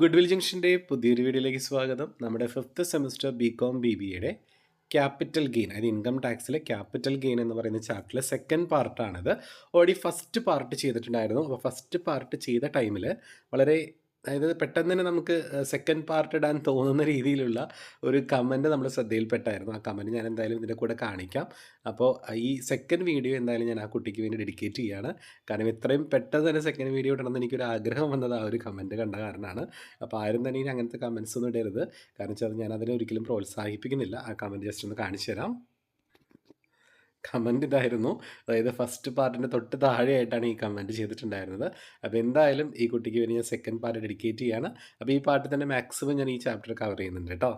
Good will ജംഗ്ഷന്റെ പുതിയൊരു വീഡിയോയിലേക്ക് സ്വാഗതം. നമ്മുടെ fifth semester B com B B എയുടെ ക്യാപിറ്റൽ ഗെയിൻ അതായത് ഇൻകം ടാക്സിലെ ക്യാപിറ്റൽ ഗെയിൻ എന്ന് പറയുന്ന ചാപ്റ്ററിലെ സെക്കൻഡ് പാർട്ടാണിത് ഓൾറെഡി ഫസ്റ്റ് പാർട്ട് ചെയ്തിട്ടുണ്ടായിരുന്നു. അപ്പോൾ ഫസ്റ്റ് പാർട്ട് ചെയ്ത ടൈമിൽ വളരെ അതായത് പെട്ടെന്ന് തന്നെ നമുക്ക് സെക്കൻഡ് പാർട്ട് ഇടാൻ തോന്നുന്ന രീതിയിലുള്ള ഒരു കമന്റ് നമ്മുടെ ശ്രദ്ധയിൽപ്പെട്ടായിരുന്നു. ആ കമന്റ് ഞാൻ എന്തായാലും ഇതിന്റെ കൂടെ കാണിക്കാം. അപ്പോൾ ഈ സെക്കൻഡ് വീഡിയോ എന്തായാലും ഞാൻ ആ കുട്ടിക്ക് വേണ്ടി ഡെഡിക്കേറ്റ് ചെയ്യുകയാണ് കാരണം ഇത്രയും പെട്ടെന്ന് തന്നെ സെക്കൻഡ് വീഡിയോ ഇടണമെന്ന് എനിക്കൊരു ആഗ്രഹം വന്നത് ആ ഒരു കമന്റ് കണ്ട കാരണമാണ്. അപ്പോൾ ആരും തന്നെ ഇനി അങ്ങനത്തെ കമൻസ് ഒന്നും ഇടരുത്. കാരണം വെച്ചാൽ ഞാൻ അതിനെ ഒരിക്കലും പ്രോത്സാഹിപ്പിക്കുന്നില്ല. ആ കമന്റ് ജസ്റ്റ് ഒന്ന് കാണിച്ചു തരാം കമന്റ് ഇതായിരുന്നു അതായത് ഫസ്റ്റ് പാർട്ടിന്റെ തൊട്ട് താഴെയായിട്ടാണ് ഈ കമന്റ് ചെയ്തിട്ടുണ്ടായിരുന്നത്. അപ്പോൾ എന്തായാലും ഈ കുട്ടിക്ക് വേണ്ടി ഞാൻ സെക്കൻഡ് പാർട്ട് ഡെഡിക്കേറ്റ് ചെയ്യാണ്. അപ്പോൾ ഈ പാർട്ട് തന്നെ മാക്സിമം ഞാൻ ഈ ചാപ്റ്റർ കവർ ചെയ്യുന്നുണ്ട് കേട്ടോ.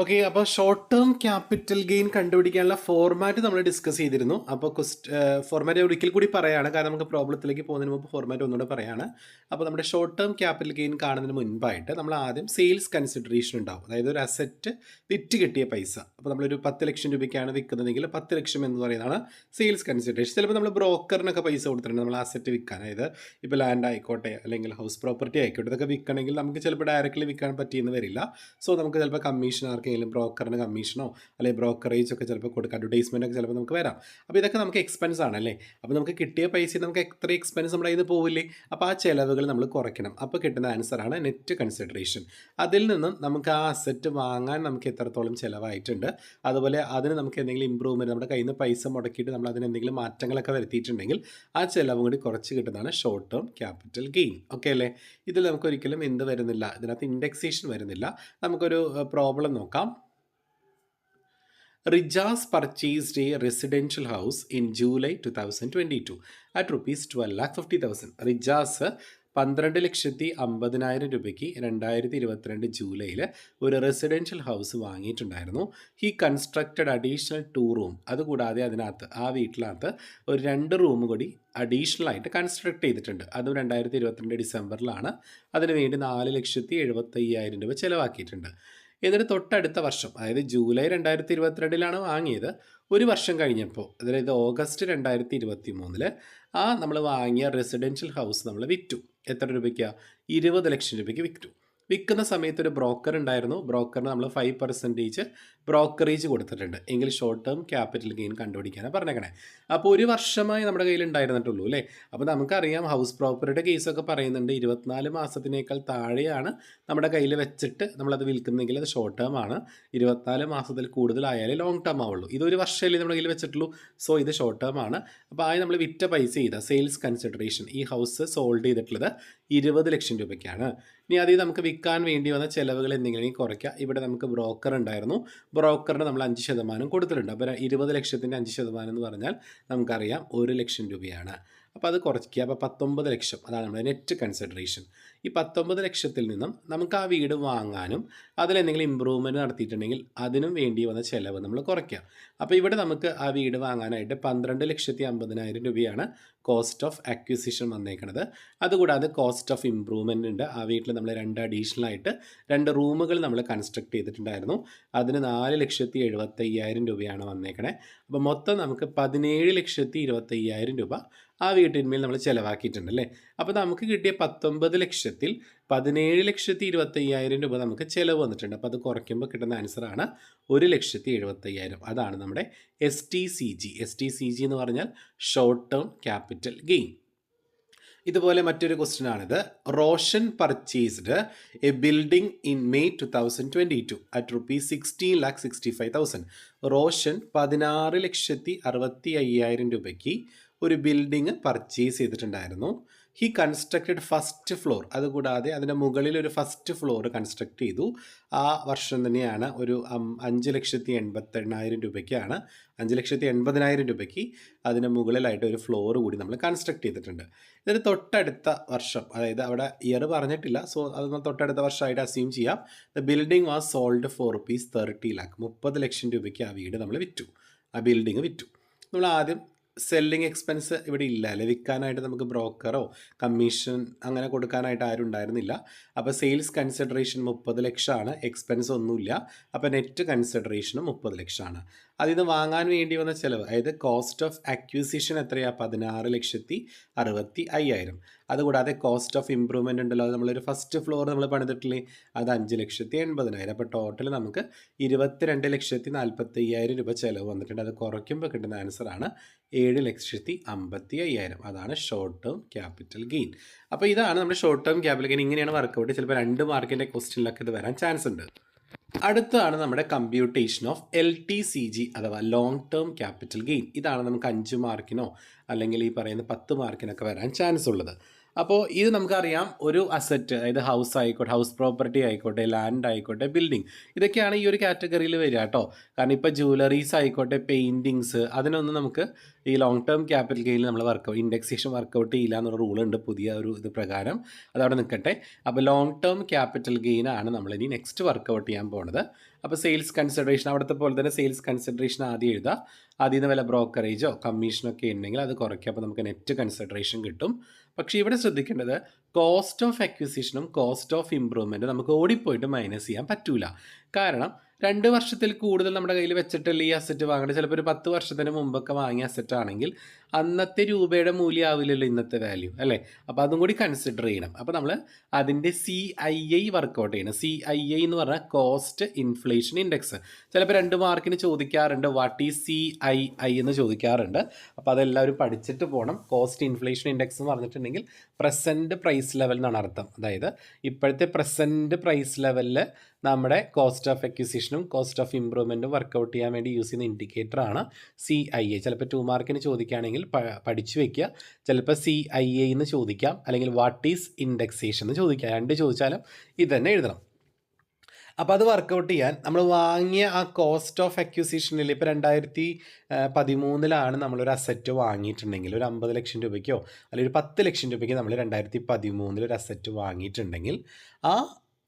ഓക്കെ അപ്പോൾ ഷോർട്ട് ടേം ക്യാപിറ്റൽ ഗെയിൻ കണ്ടുപിടിക്കാനുള്ള ഫോർമാറ്റ് നമ്മൾ ഡിസ്കസ് ചെയ്തിരുന്നു. അപ്പോൾ ക്വസ്റ്റ് ഫോർമാറ്റ് ഒരിക്കൽ കൂടി പറയാണ്. കാരണം നമുക്ക് പ്രോബ്ലത്തിലേക്ക് പോകുന്നതിന് മുമ്പ് ഫോർമാറ്റ് ഒന്നുകൂടെ പറയാണ്. അപ്പോൾ നമ്മുടെ ഷോർട്ട് ടേം ക്യാപിറ്റൽ ഗെയിൻ കാണുന്നതിന് മുൻപായിട്ട് നമ്മൾ ആദ്യം സെയിൽസ് കൺസിഡറേഷൻ ഉണ്ടാവും. അതായത് ഒരു അസറ്റ് വിറ്റ് കിട്ടിയ പൈസ. അപ്പോൾ നമ്മളൊരു പത്ത് ലക്ഷം രൂപയ്ക്കാണ് വിൽക്കുന്നതെങ്കിൽ പത്ത് ലക്ഷം എന്ന് പറയുന്നതാണ് സെയിൽസ് കൺസിഡറേഷൻ ചിലപ്പോൾ നമ്മൾ ബ്രോക്കറിനൊക്കെ പൈസ കൊടുത്തിട്ടുണ്ട് നമ്മൾ അസറ്റ് വിൽക്കാൻ. അതായത് ഇപ്പോൾ ലാൻഡ് ആയിക്കോട്ടെ അല്ലെങ്കിൽ ഹൗസ് പ്രോപ്പർട്ടി ആയിക്കോട്ടെ ഇതൊക്കെ വിൽക്കണമെങ്കിൽ നമുക്ക് ചിലപ്പോൾ ഡയറക്റ്റ്ലി വിൽക്കാൻ പറ്റിയെന്ന് വരില്ല. സോ നമുക്ക് ചിലപ്പോൾ കമ്മീഷൻ ആർക്കെങ്കിലും ബ്രോക്കറിന് കമ്മീഷനോ അല്ലെങ്കിൽ ബ്രോക്കറേജ് ഒക്കെ ചിലപ്പോൾ കൊടുക്കുക അഡ്വർടൈസ്മെന്റ് ഒക്കെ ചിലപ്പോൾ നമുക്ക് വരാം. അപ്പോൾ ഇതൊക്കെ നമുക്ക് എക്സ്പെൻസ് ആണല്ലേ അപ്പോൾ നമുക്ക് കിട്ടിയ പൈസ നമുക്ക് എത്ര എക്സ്പെൻസ് നമ്മുടെ ഇത് പോവില്ലേ? അപ്പോൾ ആ ചിലവുകൾ നമ്മൾ കുറയ്ക്കണം. അപ്പോൾ കിട്ടുന്ന ആൻസറാണ് നെറ്റ് കൺസിഡറേഷൻ അതിൽ നിന്നും നമുക്ക് ആ അസറ്റ് വാങ്ങാൻ നമുക്ക് എത്രത്തോളം ചിലവായിട്ടുണ്ട്. അതുപോലെ അതിന് നമുക്ക് എന്തെങ്കിലും ഇമ്പ്രൂവ്മെന്റ് നമ്മുടെ കയ്യിൽ നിന്ന് പൈസ മുടക്കിയിട്ട് നമ്മൾ അതിന് എന്തെങ്കിലും മാറ്റങ്ങളൊക്കെ വരുത്തിയിട്ടുണ്ടെങ്കിൽ ആ ചിലവും കൂടി കുറച്ച് കിട്ടുന്നതാണ് short term capital gain okay അല്ലേ? ഇതിൽ നമുക്ക് ഒരിക്കലും എന്ത് വരുന്നില്ല. ഇതിനകത്ത് ഇൻഡെക്സേഷൻ വരുന്നില്ല. നമുക്കൊരു പ്രോബ്ലം നോക്കാം. Rijas purchased a residential house in July two thousand twenty two at rupees twelve lakh fifty thousand Rijas പന്ത്രണ്ട് ലക്ഷത്തി അമ്പതിനായിരം രൂപയ്ക്ക് രണ്ടായിരത്തി ഇരുപത്തിരണ്ട് ജൂലൈയിൽ ഒരു residential house വാങ്ങിയിട്ടുണ്ടായിരുന്നു. He constructed additional two room അതുകൂടാതെ അതിനകത്ത് ആ വീട്ടിനകത്ത് ഒരു രണ്ട് റൂം കൂടി അഡീഷണൽ ആയിട്ട് കൺസ്ട്രക്ട് ചെയ്തിട്ടുണ്ട്. അതും രണ്ടായിരത്തി ഇരുപത്തിരണ്ട് ഡിസംബറിലാണ്. അതിനുവേണ്ടി നാല് ലക്ഷത്തി എഴുപത്തയ്യായിരം രൂപ ചിലവാക്കിയിട്ടുണ്ട്. എന്നിട്ട് തൊട്ടടുത്ത വർഷം അതായത് ജൂലൈ രണ്ടായിരത്തി ഇരുപത്തിരണ്ടിലാണ് വാങ്ങിയത് ഒരു വർഷം കഴിഞ്ഞപ്പോൾ അതായത് ഓഗസ്റ്റ് രണ്ടായിരത്തി ഇരുപത്തി മൂന്നിൽ ആ നമ്മൾ വാങ്ങിയ റെസിഡൻഷ്യൽ ഹൗസ് നമ്മൾ വിറ്റു. എത്ര രൂപയ്ക്കാണ് ഇരുപത് ലക്ഷം രൂപയ്ക്ക് വിറ്റു. വിൽക്കുന്ന സമയത്ത് ഒരു ബ്രോക്കർ ഉണ്ടായിരുന്നു. ബ്രോക്കറിന് നമ്മൾ ഫൈവ് പെർസെന്റേജ് ബ്രോക്കറേജ് കൊടുത്തിട്ടുണ്ട്. എങ്കിൽ ഷോർട്ട് ടേം ക്യാപിറ്റൽ ഗെയിൻ കണ്ടുപിടിക്കാനാണ് പറഞ്ഞേക്കണേ. അപ്പോൾ ഒരു വർഷമായി നമ്മുടെ കയ്യിൽ ഉണ്ടായിരുന്നിട്ടുള്ളൂ അല്ലേ? അപ്പോൾ നമുക്കറിയാം ഹൗസ് പ്രോപ്പർട്ടിയുടെ കേസൊക്കെ പറയുന്നുണ്ട് ഇരുപത്തിനാല് മാസത്തിനേക്കാൾ താഴെയാണ് നമ്മുടെ കയ്യിൽ വെച്ചിട്ട് നമ്മളത് വിൽക്കുന്നെങ്കിൽ അത് ഷോർട്ട് ടേം ആണ്. ഇരുപത്തിനാല് മാസത്തിൽ കൂടുതലായാലേ ലോങ് ടേം ആവുള്ളൂ. ഇതൊരു വർഷമല്ലേ നമ്മുടെ കയ്യിൽ വെച്ചിട്ടുള്ളൂ? സോ ഇത് ഷോർട്ട് ടേം ആണ്. അപ്പോൾ ആയി നമ്മൾ വിറ്റ പൈസ ചെയ്ത സെയിൽസ് കൺസിഡറേഷൻ ഈ ഹൗസ് സോൾഡ് ചെയ്തിട്ടുള്ളത് ഇരുപത് ലക്ഷം രൂപയ്ക്കാണ്. ഇനി അതിൽ നമുക്ക് വിൽക്കാൻ വേണ്ടി വന്ന ചിലവുകൾ എന്തെങ്കിലും കുറയ്ക്കുക ഇവിടെ നമുക്ക് ബ്രോക്കർ ഉണ്ടായിരുന്നു. ബ്രോക്കറിന് നമ്മൾ അഞ്ച് ശതമാനം കൊടുത്തിട്ടുണ്ട്. അപ്പോൾ ഇരുപത് ലക്ഷത്തിന്റെ അഞ്ച് ശതമാനം എന്ന് പറഞ്ഞാൽ നമുക്കറിയാം ഒരു ലക്ഷം രൂപയാണ്. അപ്പോൾ അത് കുറയ്ക്കുക. അപ്പോൾ പത്തൊമ്പത് ലക്ഷം. അതാണ് നമ്മുടെ നെറ്റ് കൺസിഡറേഷൻ ഈ പത്തൊമ്പത് ലക്ഷത്തിൽ നിന്നും നമുക്ക് ആ വീട് വാങ്ങാനും അതിലെന്തെങ്കിലും ഇമ്പ്രൂവ്മെന്റ് നടത്തിയിട്ടുണ്ടെങ്കിൽ അതിനും വേണ്ടി വന്ന ചിലവ് നമ്മൾ കുറയ്ക്കുക. അപ്പോൾ ഇവിടെ നമുക്ക് ആ വീട് വാങ്ങാനായിട്ട് പന്ത്രണ്ട് ലക്ഷത്തി അമ്പതിനായിരം രൂപയാണ് കോസ്റ്റ് ഓഫ് അക്വിസിഷൻ വന്നേക്കുന്നത് അതുകൂടാതെ കോസ്റ്റ് ഓഫ് ഇമ്പ്രൂവ്മെന്റ് ഉണ്ട്. ആ വീട്ടിൽ നമ്മൾ രണ്ട് അഡീഷണൽ ആയിട്ട് രണ്ട് റൂമുകൾ നമ്മൾ കൺസ്ട്രക്ട് ചെയ്തിട്ടുണ്ടായിരുന്നു. അതിന് നാല് ലക്ഷത്തി എഴുപത്തയ്യായിരം രൂപയാണ് വന്നേക്കണേ. അപ്പോൾ മൊത്തം നമുക്ക് പതിനേഴ് ലക്ഷത്തി ഇരുപത്തയ്യായിരം രൂപ ആ വീട്ടിന്മേൽ നമ്മൾ ചിലവാക്കിയിട്ടുണ്ട് അല്ലേ അപ്പോൾ നമുക്ക് കിട്ടിയ പത്തൊമ്പത് ലക്ഷത്തിൽ പതിനേഴ് ലക്ഷത്തി ഇരുപത്തയ്യായിരം രൂപ നമുക്ക് ചിലവ് വന്നിട്ടുണ്ട്. അപ്പോൾ അത് കുറയ്ക്കുമ്പോൾ കിട്ടുന്ന ആൻസറാണ് ഒരു ലക്ഷത്തി എഴുപത്തയ്യായിരം. അതാണ് നമ്മുടെ S T C G S T C G എന്ന് പറഞ്ഞാൽ ഷോർട്ട് ടേം ക്യാപിറ്റൽ ഗെയിൻ ഇതുപോലെ മറ്റൊരു ക്വസ്റ്റ്യൻ ആണിത്. Roshan purchased a building in May two thousand twenty two at rupees sixteen lakh sixty five thousand Roshan പതിനാറ് ലക്ഷത്തി അറുപത്തി അയ്യായിരം രൂപയ്ക്ക് ഒരു ബിൽഡിംഗ് പർച്ചേസ് ചെയ്തിട്ടുണ്ടായിരുന്നു. ഹി കൺസ്ട്രക്റ്റഡ് ഫസ്റ്റ് ഫ്ലോർ അതുകൂടാതെ അതിന്റെ മുകളിൽ ഒരു ഫസ്റ്റ് ഫ്ലോർ കൺസ്ട്രക്ട് ചെയ്തു. ആ വർഷം തന്നെയാണ് ഒരു അഞ്ച് ലക്ഷത്തി എൺപത്തെണ്ണായിരം രൂപയ്ക്കാണ്. അഞ്ച് ലക്ഷത്തി എൺപതിനായിരം രൂപയ്ക്ക് അതിന് മുകളിലായിട്ട് ഒരു ഫ്ലോർ കൂടി നമ്മൾ കൺസ്ട്രക്ട് ചെയ്തിട്ടുണ്ട്. ഇതിന് തൊട്ടടുത്ത വർഷം അതായത് അവിടെ ഇയർ പറഞ്ഞിട്ടില്ല. സോ അത് തൊട്ടടുത്ത വർഷമായിട്ട് അസ്യൂം ചെയ്യാം. The building was sold for rupees thirty lakh മുപ്പത് ലക്ഷം രൂപയ്ക്ക് ആ വീട് നമ്മൾ വിറ്റു. ആ ബിൽഡിംഗ് വിറ്റു. നമ്മൾ ആദ്യം സെല്ലിംഗ് എക്സ്പെൻസ് ഇവിടെ ഇല്ല. അല്ലെ? വിൽക്കാനായിട്ട് നമുക്ക് ബ്രോക്കറോ കമ്മീഷൻ അങ്ങനെ കൊടുക്കാനായിട്ട് ആരും ഉണ്ടായിരുന്നില്ല. അപ്പോൾ സെയിൽസ് കൺസിഡറേഷൻ മുപ്പത് ലക്ഷമാണ്. എക്സ്പെൻസ് ഒന്നുമില്ല. അപ്പോൾ നെറ്റ് കൺസിഡറേഷനും മുപ്പത് ലക്ഷമാണ്. അതിൽ നിന്ന് വാങ്ങാൻ വേണ്ടി വന്ന ചിലവ് അതായത് കോസ്റ്റ് ഓഫ് അക്വിസിഷൻ എത്രയാണ് പതിനാറ് ലക്ഷത്തി അറുപത്തി അയ്യായിരം. അതുകൂടാതെ കോസ്റ്റ് ഓഫ് ഇമ്പ്രൂവ്മെന്റ് ഉണ്ടല്ലോ. നമ്മളൊരു ഫസ്റ്റ് ഫ്ലോർ നമ്മൾ പണിതിട്ടില്ലേ? അത് അഞ്ച് ലക്ഷത്തി എൺപതിനായിരം അപ്പോൾ ടോട്ടൽ നമുക്ക് ഇരുപത്തിരണ്ട് ലക്ഷത്തി നാൽപ്പത്തി അയ്യായിരം രൂപ ചിലവ് വന്നിട്ടുണ്ട്. അത് കുറയ്ക്കുമ്പോൾ കിട്ടുന്ന ആൻസറാണ് ഏഴ് ലക്ഷത്തി അമ്പത്തി അയ്യായിരം അതാണ് ഷോർട്ട് ടേം ക്യാപിറ്റൽ ഗെയിൻ അപ്പോൾ ഇതാണ് നമ്മുടെ ഷോർട്ട് ടേം ക്യാപിറ്റൽ ഗെയിൻ ഇങ്ങനെയാണ് വർക്കൗട്ട് ചിലപ്പോൾ രണ്ട് മാർക്കിന്റെ ക്വസ്റ്റ്യനിലൊക്കെ ഇത് വരാൻ ചാൻസ് ഉണ്ട്. അടുത്താണ് നമ്മുടെ computation of L T C G അഥവാ ലോങ് ടേം ക്യാപിറ്റൽ ഗെയിൻ ഇതാണ് നമുക്ക് അഞ്ച് മാർക്കിനോ അല്ലെങ്കിൽ ഈ പറയുന്ന പത്ത് മാർക്കിനൊക്കെ വരാൻ ചാൻസ് ഉള്ളത്. അപ്പോൾ ഇത് നമുക്കറിയാം ഒരു അസറ്റ് അതായത് ഹൗസ് ആയിക്കോട്ടെ ഹൗസ് പ്രോപ്പർട്ടി ആയിക്കോട്ടെ ലാൻഡ് ആയിക്കോട്ടെ ബിൽഡിംഗ് ഇതൊക്കെയാണ് ഈ ഒരു കാറ്റഗറിയിൽ വരിക കേട്ടോ കാരണം ഇപ്പോൾ ജുവലറീസ് ആയിക്കോട്ടെ പെയിന്റിങ്സ് അതിനൊന്നും നമുക്ക് ഈ ലോങ് ടേം ക്യാപിറ്റൽ ഗെയിനിൽ നമ്മൾ വർക്ക് ഇൻഡെക്സേഷൻ വർക്കൗട്ട് ചെയ്യില്ല എന്നുള്ള റൂൾ ഉണ്ട് പുതിയ ഒരു ഇത് പ്രകാരം. അതവിടെ നിൽക്കട്ടെ. അപ്പോൾ ലോങ് ടേം ക്യാപിറ്റൽ ഗെയിനാണ് നമ്മളിനി നെക്സ്റ്റ് വർക്കൗട്ട് ചെയ്യാൻ പോണത്. അപ്പോൾ സെയിൽസ് കൺസിഡറേഷൻ അവിടുത്തെ പോലെ തന്നെ സെയിൽസ് കൺസിഡറേഷൻ ആദ്യം എഴുതുക അതിൽ നിന്ന് വല്ല ബ്രോക്കറേജോ കമ്മീഷനോ ഒക്കെ ഉണ്ടെങ്കിൽ അത് കുറയ്ക്കുക അപ്പോൾ നമുക്ക് നെറ്റ് കൺസിഡറേഷൻ കിട്ടും. പക്ഷേ ഇവിടെ ശ്രദ്ധിക്കേണ്ടത് കോസ്റ്റ് ഓഫ് അക്വിസിഷനും കോസ്റ്റ് ഓഫ് ഇമ്പ്രൂവ്മെന്റും നമുക്ക് ഓടിപ്പോയിട്ട് മൈനസ് ചെയ്യാൻ പറ്റൂല. കാരണം രണ്ട് വർഷത്തിൽ കൂടുതൽ നമ്മുടെ കയ്യിൽ വെച്ചിട്ടല്ല ഈ അസറ്റ് വാങ്ങേണ്ടത് ചിലപ്പോൾ ഒരു പത്ത് വർഷത്തിന് മുമ്പൊക്കെ വാങ്ങിയ അസറ്റ് ആണെങ്കിൽ അന്നത്തെ രൂപയുടെ മൂല്യം ആവില്ലല്ലോ ഇന്നത്തെ വാല്യൂ അല്ലേ? അപ്പോൾ അതും കൂടി കൺസിഡർ ചെയ്യണം. അപ്പോൾ നമ്മൾ അതിന്റെ C I I work out ചെയ്യണം. സി ഐ ഐ എന്ന് പറഞ്ഞാൽ കോസ്റ്റ് ഇൻഫ്ലേഷൻ ഇൻഡെക്സ് ചിലപ്പോൾ രണ്ട് മാർക്കിന് ചോദിക്കാറുണ്ട് what is C I I എന്ന് ചോദിക്കാറുണ്ട്. അപ്പോൾ അതെല്ലാവരും പഠിച്ചിട്ട് പോകണം. കോസ്റ്റ് ഇൻഫ്ലേഷൻ ഇൻഡെക്സ് എന്ന് പറഞ്ഞിട്ടുണ്ടെങ്കിൽ പ്രസന്റ് പ്രൈസ് ലെവൽ എന്നാണ് അർത്ഥം. അതായത് ഇപ്പോഴത്തെ പ്രസന്റ് പ്രൈസ് ലെവലിൽ നമ്മുടെ കോസ്റ്റ് ഓഫ് അക്വിസിഷനും കോസ്റ്റ് ഓഫ് ഇമ്പ്രൂവ്മെന്റും വർക്കൗട്ട് ചെയ്യാൻ വേണ്ടി യൂസ് ചെയ്യുന്ന ഇൻഡിക്കേറ്ററാണ് സി ഐ എ ചിലപ്പോൾ ടു മാർക്കിന് ചോദിക്കുകയാണെങ്കിൽ പഠിച്ചു വെക്കുക. ചിലപ്പോൾ സി ഐ എന്ന് ചോദിക്കാം. അല്ലെങ്കിൽ വാട്ട് ഈസ് ഇൻഡെക്സേഷൻ എന്ന് ചോദിക്കാം. രണ്ട് ചോദിച്ചാലും ഇത് തന്നെ എഴുതണം. അപ്പോൾ അത് വർക്കൗട്ട് ചെയ്യാൻ നമ്മൾ വാങ്ങിയ ആ കോസ്റ്റ് ഓഫ് അക്യൂസിഷനിൽ ഇപ്പോൾ രണ്ടായിരത്തി പതിമൂന്നിലാണ് നമ്മളൊരു അസറ്റ് വാങ്ങിയിട്ടുണ്ടെങ്കിൽ ഒരു അമ്പത് ലക്ഷം രൂപയ്ക്കോ അല്ലെങ്കിൽ ഒരു പത്ത് ലക്ഷം രൂപയ്ക്ക് നമ്മൾ രണ്ടായിരത്തി പതിമൂന്നിൽ ഒരു അസറ്റ് വാങ്ങിയിട്ടുണ്ടെങ്കിൽ ആ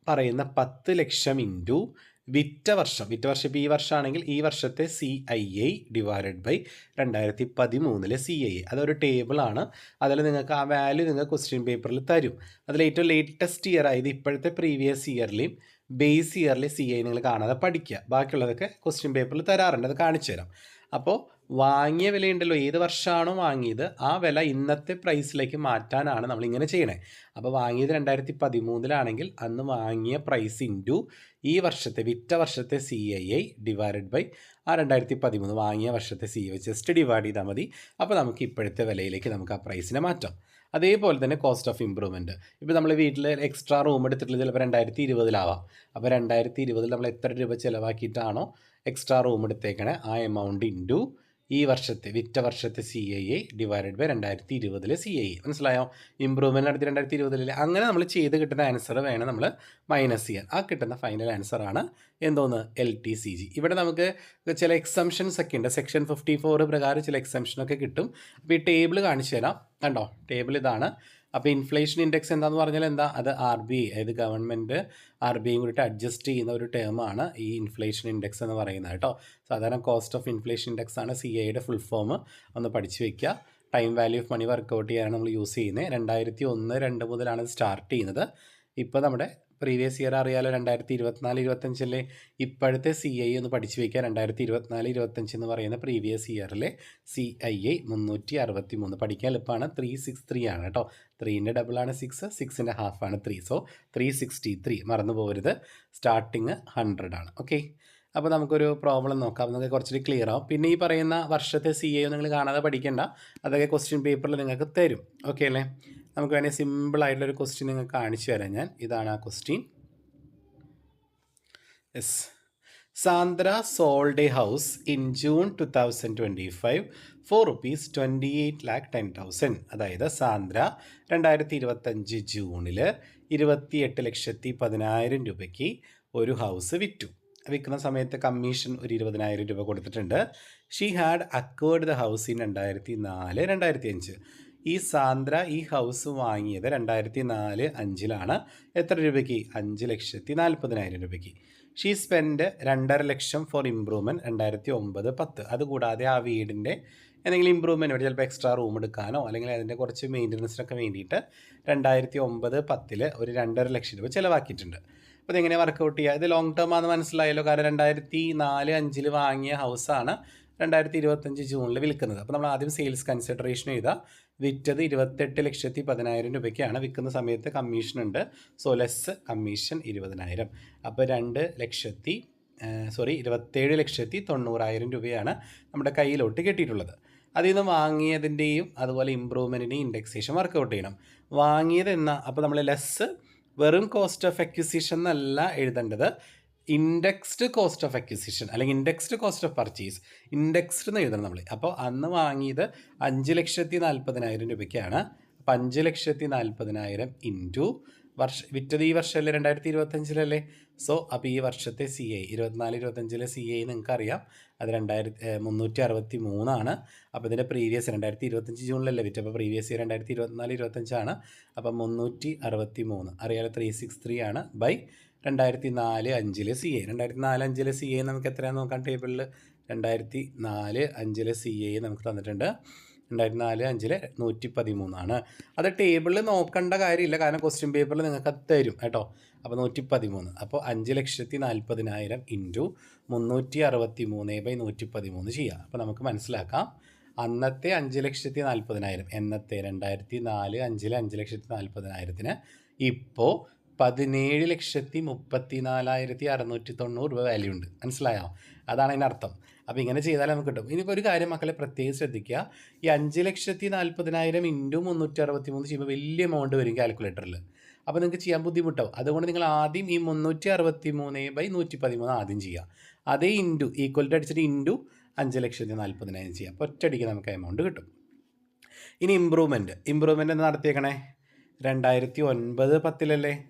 പറയുന്ന പത്ത് ലക്ഷം ഇന്റു വിറ്റ വർഷം വിറ്റ വർഷം ഇപ്പോൾ ഈ വർഷമാണെങ്കിൽ ഈ വർഷത്തെ C I I divided by രണ്ടായിരത്തി പതിമൂന്നിലെ സി ഐ ഐ അതൊരു ടേബിളാണ് അതിൽ നിങ്ങൾക്ക് ആ വാല്യൂ നിങ്ങൾക്ക് ക്വസ്റ്റ്യൻ പേപ്പറിൽ തരും. അതിൽ ഏറ്റവും ലേറ്റസ്റ്റ് ഇയർ ആയത് ഇപ്പോഴത്തെ പ്രീവിയസ് ഇയറിലെയും ബേസ് ഇയറിലെ സി ഐ നിങ്ങൾ കാണാതെ പഠിക്കുക ബാക്കിയുള്ളതൊക്കെ ക്വസ്റ്റ്യൻ പേപ്പറിൽ തരാറുണ്ട്. അത് കാണിച്ചു തരാം. അപ്പോൾ വാങ്ങിയ വിലയുണ്ടല്ലോ. ഏത് വർഷമാണോ വാങ്ങിയത്? ആ വില ഇന്നത്തെ പ്രൈസിലേക്ക് മാറ്റാനാണ് നമ്മൾ ഇങ്ങനെ ചെയ്യണേ. അപ്പോൾ വാങ്ങിയത് രണ്ടായിരത്തി പതിമൂന്നിലാണെങ്കിൽ അന്ന് വാങ്ങിയ പ്രൈസ് ഇന്റു ഈ വർഷത്തെ വിറ്റ വർഷത്തെ C I I divided by ആ രണ്ടായിരത്തി പതിമൂന്ന് വാങ്ങിയ വർഷത്തെ സി വെച്ച് ജസ്റ്റ് ഡിവൈഡ് ചെയ്താൽ മതി. അപ്പോൾ നമുക്ക് ഇപ്പോഴത്തെ വിലയിലേക്ക് നമുക്ക് ആ പ്രൈസിനെ മാറ്റാം. അതേപോലെ തന്നെ കോസ്റ്റ് ഓഫ് ഇമ്പ്രൂവ്മെന്റ് ഇപ്പോൾ നമ്മൾ വീട്ടിൽ എക്സ്ട്രാ റൂം എടുത്തിട്ടുള്ളത് ചിലപ്പോൾ രണ്ടായിരത്തി ഇരുപതിലാവാം അപ്പോൾ രണ്ടായിരത്തി ഇരുപതിൽ നമ്മൾ എത്ര രൂപ ചിലവാക്കിയിട്ടാണോ എക്സ്ട്രാ റൂം എടുത്തേക്കണേ? ആ എമൗണ്ട് ഇന്റു ഈ വർഷത്തെ വിറ്റ വർഷത്തെ C I A divided by രണ്ടായിരത്തി ഇരുപതിലെ സി ഐ മനസ്സിലായോ? ഇമ്പ്രൂവ്മെന്റ് നടത്തി രണ്ടായിരത്തി ഇരുപതിലെ അങ്ങനെ നമ്മൾ ചെയ്ത് കിട്ടുന്ന ആൻസർ വേണം നമ്മൾ മൈനസ് ചെയ്യാൻ. ആ കിട്ടുന്ന ഫൈനൽ ആൻസറാണ് എന്തോന്ന്? എൽ ടി സി ജി ഇവിടെ നമുക്ക് ചില എക്സംഷൻസ് ഒക്കെ ഉണ്ട്. സെക്ഷൻ ഫിഫ്റ്റി ഫോർ പ്രകാരം ചില എക്സംഷനൊക്കെ കിട്ടും. അപ്പോൾ ഈ ടേബിൾ കാണിച്ചു തരാം. കണ്ടോ? ടേബിൾ ഇതാണ് അപ്പോൾ ഇൻഫ്ലേഷൻ ഇൻഡെക്സ് എന്താന്ന് പറഞ്ഞാൽ എന്താ? അത് ആർ ബി ഐ അതായത് ഗവൺമെന്റ് ആർ ബി കൂടിയിട്ട് അഡ്ജസ്റ്റ് ചെയ്യുന്ന ഒരു ടേമാണ് ഈ ഇൻഫ്ലേഷൻ ഇൻഡെക്സ് എന്ന് പറയുന്നത് കേട്ടോ. സാധാരണ കോസ്റ്റ് ഓഫ് ഇൻഫ്ലേഷൻ ഇൻഡെക്സ് ആണ് സി ഐയുടെ ഫുൾ ഫോം ഒന്ന് പഠിച്ചു വയ്ക്കുക time value of money work out ചെയ്യാനാണ് നമ്മൾ യൂസ് ചെയ്യുന്നത്. രണ്ടായിരത്തി ഒന്ന് രണ്ട് മുതലാണ് സ്റ്റാർട്ട് ചെയ്യുന്നത്. ഇപ്പോൾ നമ്മുടെ പ്രീവിയസ് ഇയർ അറിയാലോ രണ്ടായിരത്തി ഇരുപത്തിനാല് ഇരുപത്തഞ്ചിലെ ഇപ്പോഴത്തെ സി ഐ ഒന്ന് പഠിച്ചു വയ്ക്കുക രണ്ടായിരത്തി ഇരുപത്തിനാല് ഇരുപത്തഞ്ച് എന്ന് പറയുന്ന പ്രീവിയസ് ഇയറിലെ സി ഐ ഐ മുന്നൂറ്റി അറുപത്തി മൂന്ന് പഠിക്കാൻ എളുപ്പമാണ്. ത്രീ സിക്സ് ത്രീ ആണ് കേട്ടോ. ത്രീന്റെ ഡബിളാണ് സിക്സ് സിക്സിന്റെ ഹാഫാണ് three. So three sixty three മറന്നു പോകരുത്. സ്റ്റാർട്ടിങ് ഹൺഡ്രഡ് ആണ്. ഓക്കെ അപ്പോൾ നമുക്കൊരു പ്രോബ്ലം നോക്കാം. നമുക്ക് കുറച്ചുകൂടി ക്ലിയർ ആവും. പിന്നെ ഈ പറയുന്ന വർഷത്തെ സി എ നിങ്ങൾ കാണാതെ പഠിക്കേണ്ട. അതൊക്കെ ക്വസ്റ്റ്യൻ പേപ്പറിൽ നിങ്ങൾക്ക് തരും. ഓക്കെ അല്ലേ? നമുക്ക് വേണേൽ സിമ്പിൾ ആയിട്ടുള്ളൊരു ക്വസ്റ്റ്യൻ നിങ്ങൾക്ക് കാണിച്ചു തരാം ഞാൻ. ഇതാണ് ആ question yes Sandra sold house in June two thousand twenty five for rupees twenty eight lakh ten thousand അതായത് സാന്ദ്ര രണ്ടായിരത്തി ഇരുപത്തഞ്ച് ജൂണിൽ ഇരുപത്തി എട്ട് ലക്ഷത്തി പതിനായിരം രൂപയ്ക്ക് ഒരു ഹൗസ് വിറ്റു. വിൽക്കുന്ന സമയത്ത് കമ്മീഷൻ ഒരു ഇരുപതിനായിരം രൂപ കൊടുത്തിട്ടുണ്ട്. She had acquired the house in രണ്ടായിരത്തി നാല് രണ്ടായിരത്തി അഞ്ച് ഈ സാന്ദ്ര ഈ ഹൗസ് വാങ്ങിയത് രണ്ടായിരത്തി നാല് അഞ്ചിലാണ്. എത്ര രൂപയ്ക്ക്? അഞ്ച് ലക്ഷത്തി നാൽപ്പതിനായിരം രൂപയ്ക്ക്. ഷീ സ്പെൻഡ് രണ്ടര ലക്ഷം ഫോർ ഇമ്പ്രൂവ്മെന്റ് രണ്ടായിരത്തി ഒമ്പത് പത്ത്. അതുകൂടാതെ ആ വീടിന്റെ എന്തെങ്കിലും ഇമ്പ്രൂവ്മെന്റ് വേണ്ടി ചിലപ്പോൾ എക്സ്ട്രാ റൂം എടുക്കാനോ അല്ലെങ്കിൽ അതിന്റെ കുറച്ച് മെയിന്റനൻസിനൊക്കെ വേണ്ടിയിട്ട് രണ്ടായിരത്തി ഒമ്പത് പത്തിൽ ഒരു രണ്ടര ലക്ഷം രൂപ ചിലവാക്കിയിട്ടുണ്ട്. അപ്പോൾ ഇതെങ്ങനെ വർക്കൗട്ട് ചെയ്യുക? ഇത് ലോങ് ടേം ആണെന്ന് മനസ്സിലായല്ലോ. കാരണം രണ്ടായിരത്തി നാല് അഞ്ചിൽ വാങ്ങിയ ഹൗസാണ് രണ്ടായിരത്തി ഇരുപത്തഞ്ച് ജൂണിൽ വിൽക്കുന്നത്. അപ്പോൾ നമ്മൾ ആദ്യം സെയിൽസ് കൺസിഡറേഷൻ ചെയ്താൽ വിറ്റത് ഇരുപത്തെട്ട് ലക്ഷത്തി പതിനായിരം രൂപയ്ക്കാണ് വിൽക്കുന്ന സമയത്ത് കമ്മീഷൻ ഉണ്ട്. സോ ലെസ് കമ്മീഷൻ ഇരുപതിനായിരം. അപ്പോൾ രണ്ട് ലക്ഷത്തി സോറി ഇരുപത്തേഴ് ലക്ഷത്തി തൊണ്ണൂറായിരം രൂപയാണ് നമ്മുടെ കയ്യിലോട്ട് കിട്ടിയിട്ടുള്ളത്. അതിൽ നിന്ന് വാങ്ങിയതിന്റെയും അതുപോലെ ഇമ്പ്രൂവ്മെന്റിന്റെയും ഇൻഡെക്സേഷൻ വർക്കൗട്ട് ചെയ്യണം. വാങ്ങിയത് എന്ന? അപ്പോൾ നമ്മൾ ലെസ് വെറും കോസ്റ്റ് ഓഫ് അക്വിസിഷൻ എന്നല്ല എഴുതേണ്ടത്. ഇൻഡെക്സ്ഡ് കോസ്റ്റ് ഓഫ് അക്വിസിഷൻ അല്ലെങ്കിൽ indexed cost of purchase indexed എന്ന് എഴുതണം നമ്മൾ അപ്പോൾ അന്ന് വാങ്ങിയത് അഞ്ച് ലക്ഷത്തി നാൽപ്പതിനായിരം രൂപയ്ക്കാണ്. അപ്പോൾ അഞ്ച് ലക്ഷത്തി നാൽപ്പതിനായിരം ഇന്റു വർഷ വിറ്റത് ഈ വർഷമല്ലേ രണ്ടായിരത്തി ഇരുപത്തഞ്ചിലല്ലേ സോ അപ്പോൾ ഈ വർഷത്തെ സി ഐ ഇരുപത്തിനാല് ഇരുപത്തഞ്ചിലെ സി ഐ നിങ്ങൾക്ക് അറിയാം അത് രണ്ടായിരത്തി മുന്നൂറ്റി അറുപത്തി മൂന്നാണ് അപ്പോൾ ഇതിന്റെ പ്രീവിയസ് രണ്ടായിരത്തി ഇരുപത്തഞ്ച് ജൂണിലല്ലേ വിറ്റ് അപ്പോൾ പ്രീവിയസ് ഇയർ രണ്ടായിരത്തി ഇരുപത്തിനാല് ഇരുപത്തഞ്ചാണ് അപ്പം മുന്നൂറ്റി അറുപത്തി മൂന്ന് അറിയാലോ ത്രീ സിക്സ് ത്രീ ആണ് ബൈ രണ്ടായിരത്തി നാല് അഞ്ചിലെ സി എ രണ്ടായിരത്തി നാല് അഞ്ചിലെ സി എ നമുക്ക് എത്രയാണെന്ന് നോക്കാം? ടേബിളിൽ രണ്ടായിരത്തി നാല് അഞ്ചിലെ സി എ നമുക്ക് തന്നിട്ടുണ്ട്. രണ്ടായിരത്തി നാല് അഞ്ചിലെ നൂറ്റി പതിമൂന്നാണ് അത് ടേബിളിൽ നോക്കേണ്ട കാര്യമില്ല. കാരണം ക്വസ്റ്റ്യൻ പേപ്പറിൽ നിങ്ങൾക്ക് അത് തരും കേട്ടോ. അപ്പോൾ നൂറ്റി പതിമൂന്ന് അപ്പോൾ അഞ്ച് ലക്ഷത്തി നാൽപ്പതിനായിരം ഇന്റു മുന്നൂറ്റി അറുപത്തി മൂന്ന് ബൈ നൂറ്റി പതിമൂന്ന് ചെയ്യാം. അപ്പോൾ നമുക്ക് മനസ്സിലാക്കാം. അന്നത്തെ അഞ്ച് ലക്ഷത്തി നാൽപ്പതിനായിരം എന്നത്തെ രണ്ടായിരത്തി നാല് അഞ്ചിലെ അഞ്ച് ലക്ഷത്തി നാൽപ്പതിനായിരത്തിന് ഇപ്പോൾ പതിനേഴ് ലക്ഷത്തി മുപ്പത്തി നാലായിരത്തി അറുന്നൂറ്റി തൊണ്ണൂറ് രൂപ വാല്യൂ ഉണ്ട്. മനസ്സിലായോ? അതാണ് അതിന്റെ അർത്ഥം. അപ്പോൾ ഇങ്ങനെ ചെയ്താൽ നമുക്ക് കിട്ടും. ഇനിയിപ്പോൾ ഒരു കാര്യം മക്കളെ പ്രത്യേകം ശ്രദ്ധിക്കുക. ഈ അഞ്ച് ലക്ഷത്തി നാൽപ്പതിനായിരം ഇന്റു മുന്നൂറ്റി അറുപത്തി മൂന്ന് ചെയ്യുമ്പോൾ വലിയ എമൗണ്ട് വരും കാൽക്കുലേറ്ററിൽ അപ്പോൾ നിങ്ങൾക്ക് ചെയ്യാൻ ബുദ്ധിമുട്ടാവും. അതുകൊണ്ട് നിങ്ങൾ ആദ്യം ഈ മുന്നൂറ്റി അറുപത്തി മൂന്ന് ബൈ നൂറ്റി പതിമൂന്ന് ആദ്യം ചെയ്യുക. അതേ ഇന്റു ഈക്വൽ ടു അടിച്ചിട്ട് ഇന്റു അഞ്ച് ലക്ഷത്തി നാൽപ്പതിനായിരം ചെയ്യാം അപ്പോൾ ഒറ്റയടിക്ക് നമുക്ക് എമൗണ്ട് കിട്ടും. ഇനി ഇമ്പ്രൂവ്മെന്റ് ഇമ്പ്രൂവ്മെന്റ് നടത്തിയേക്കണേ? രണ്ടായിരത്തി ഒൻപത് പത്തിലല്ലേ?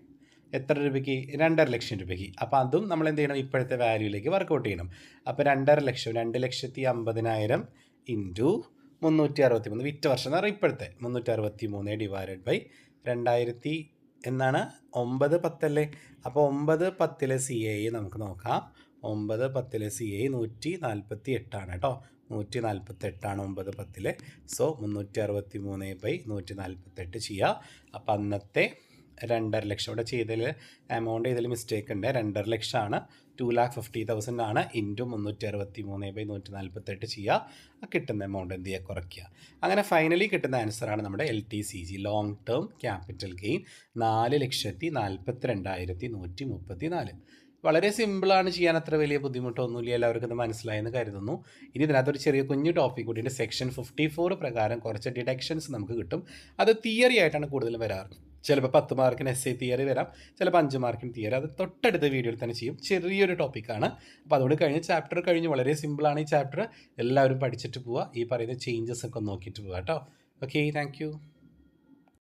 എത്ര രൂപയ്ക്ക്? രണ്ടര ലക്ഷം രൂപയ്ക്ക്. അപ്പോൾ അതും നമ്മൾ എന്ത് ചെയ്യണം? ഇപ്പോഴത്തെ വാല്യൂയിലേക്ക് വർക്കൗട്ട് ചെയ്യണം. അപ്പോൾ രണ്ടര ലക്ഷം രണ്ട് ലക്ഷത്തി അമ്പതിനായിരം ഇന്റു മുന്നൂറ്റി അറുപത്തി മൂന്ന് വിറ്റ വർഷം എന്ന് പറയുക ഇപ്പോഴത്തെ മുന്നൂറ്റി അറുപത്തി മൂന്ന് ഡിവൈഡഡ് ബൈ രണ്ടായിരത്തി എന്നാണ്? ഒമ്പത് പത്തല്ലേ? അപ്പോൾ ഒമ്പത് പത്തിലെ സി എ നമുക്ക് നോക്കാം. ഒമ്പത് പത്തിലെ സി എ നൂറ്റി നാൽപ്പത്തി എട്ടാണ് കേട്ടോ. നൂറ്റി നാൽപ്പത്തി എട്ടാണ് ഒമ്പത് പത്തിലെ. സോ മുന്നൂറ്റി അറുപത്തി മൂന്ന് ബൈ നൂറ്റി നാൽപ്പത്തെട്ട് ചെയ്യുക അപ്പോൾ അന്നത്തെ രണ്ടര ലക്ഷം. ഇവിടെ ചെയ്തതിൽ എമൗണ്ട് ചെയ്തതിൽ മിസ്റ്റേക്ക് ഉണ്ട്. രണ്ടര ലക്ഷമാണ്. ടു ലാക്ക് ഫിഫ്റ്റി തൗസൻഡ് ആണ്. ഇന്റു മുന്നൂറ്റി അറുപത്തി മൂന്ന് ബൈ നൂറ്റി നാൽപ്പത്തെട്ട് ചെയ്യുക കിട്ടുന്ന എമൗണ്ട് എന്ത് ചെയ്യുക കുറയ്ക്കുക. അങ്ങനെ ഫൈനലി കിട്ടുന്ന ആൻസറാണ് നമ്മുടെ L T C G long term capital gain നാല് ലക്ഷത്തി നാൽപ്പത്തി രണ്ടായിരത്തി നൂറ്റി മുപ്പത്തി നാല് വളരെ സിമ്പിളാണ് ചെയ്യാൻ അത്ര വലിയ ബുദ്ധിമുട്ടൊന്നുമില്ല. എല്ലാവർക്കും ഇത് മനസ്സിലായെന്ന് കരുതുന്നു. ഇനി ഇതിനകത്തൊരു ചെറിയ കുഞ്ഞു ടോപ്പിക് കൂടി സെക്ഷൻ ഫിഫ്റ്റി ഫോർ പ്രകാരം കുറച്ച് ഡിഡക്ഷൻസ് നമുക്ക് കിട്ടും. അത് തിയറി ആയിട്ടാണ് കൂടുതലും വരാറ്. ചിലപ്പോൾ പത്ത് മാർക്കിന് എസ് ഐ തിയറി വരാം ചിലപ്പോൾ അഞ്ച് മാർക്കിന് തിയറി അത് തൊട്ടടുത്ത വീഡിയോയിൽ തന്നെ ചെയ്യും. ചെറിയൊരു ടോപ്പിക്കാണ് അപ്പോൾ അതുകൊണ്ട് കഴിഞ്ഞ ചാപ്റ്റർ കഴിഞ്ഞ് വളരെ സിമ്പിളാണ് ഈ ചാപ്റ്റർ എല്ലാവരും പഠിച്ചിട്ട് പോവുക ഈ പറയുന്ന ചേഞ്ചസ് ഒക്കെ നോക്കിയിട്ട് പോവുക കേട്ടോ. Okay thank